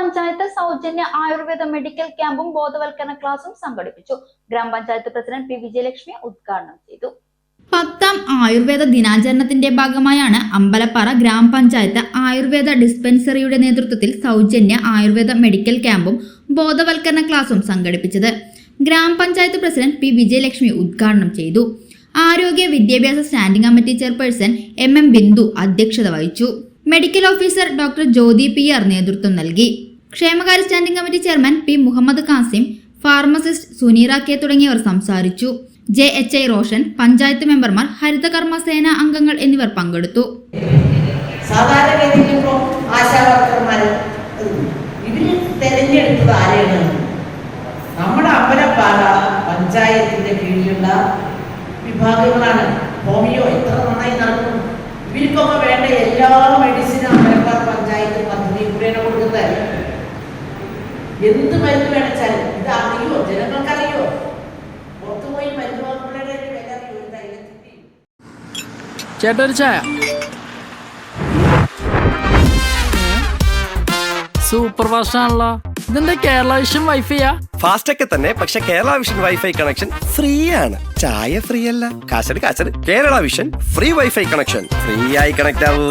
ഗ്രാമപഞ്ചായത്ത് സൗജന്യ ആയുർവേദ മെഡിക്കൽ ക്യാമ്പും ബോധവൽക്കരണ ക്ലാസും സംഘടിപ്പിച്ചു. ഗ്രാമപഞ്ചായത്ത് പ്രസിഡന്റ് പി വിജയലക്ഷ്മി ഉദ്ഘാടനം ചെയ്തു. പത്താം ആയുർവേദ ദിനാചരണത്തിന്റെ ഭാഗമായാണ് അമ്പലപ്പാറ ഗ്രാമപഞ്ചായത്ത് ആയുർവേദ ഡിസ്പെൻസറിയുടെ നേതൃത്വത്തിൽ സൗജന്യ ആയുർവേദ മെഡിക്കൽ ക്യാമ്പും ബോധവൽക്കരണ ക്ലാസും സംഘടിപ്പിച്ചത്. ഗ്രാമപഞ്ചായത്ത് പ്രസിഡന്റ് പി വിജയലക്ഷ്മി ഉദ്ഘാടനം ചെയ്തു. ആരോഗ്യ വിദ്യാഭ്യാസ standing committee chairperson M M Bindu അധ്യക്ഷത വഹിച്ചു. Medical officer doctor Jyothi P R നേതൃത്വം നൽകി. ക്ഷേമകാര്യ standing committee chairman P Muhammad Kasim pharmacist Suneera K തുടങ്ങിയവർ സംസാരിച്ചു. J H I Roshan panchayat മെമ്പർമാർ ഹരിതകർമ്മ സേന അംഗങ്ങൾ എന്നിവർ പങ്കെടുത്തു. ആരെയാണ്? നമ്മുടെ അമ്പലപ്പാറ പഞ്ചായത്തിന്റെ കീഴിലുള്ള വിഭാഗങ്ങളാണ്. എന്ത് മരുന്ന് വേണച്ചാലും ഇത് അറിയോ? ജനങ്ങൾക്കറിയോ? പുറത്തുപോയി മരുന്ന് വാങ്ങുമ്പോഴേ വില അറിയോ? ഒരു തൈലത്തിന്റെയും ചേട്ടാ ഒരു ചായ. സൂപ്പർ ഫാസ്റ്റ് ആണല്ലോ ഇതെന്താ കേരള വിഷൻ വൈഫൈയാ ഫാസ്റ്റ് ഒക്കെ തന്നെ പക്ഷെ Kerala Vision wifi connection free ആണ് ചായ ഫ്രീ അല്ല കാശട് കാശട്. Kerala Vision free wifi connection free ആയി കണക്ട് ആവൂ.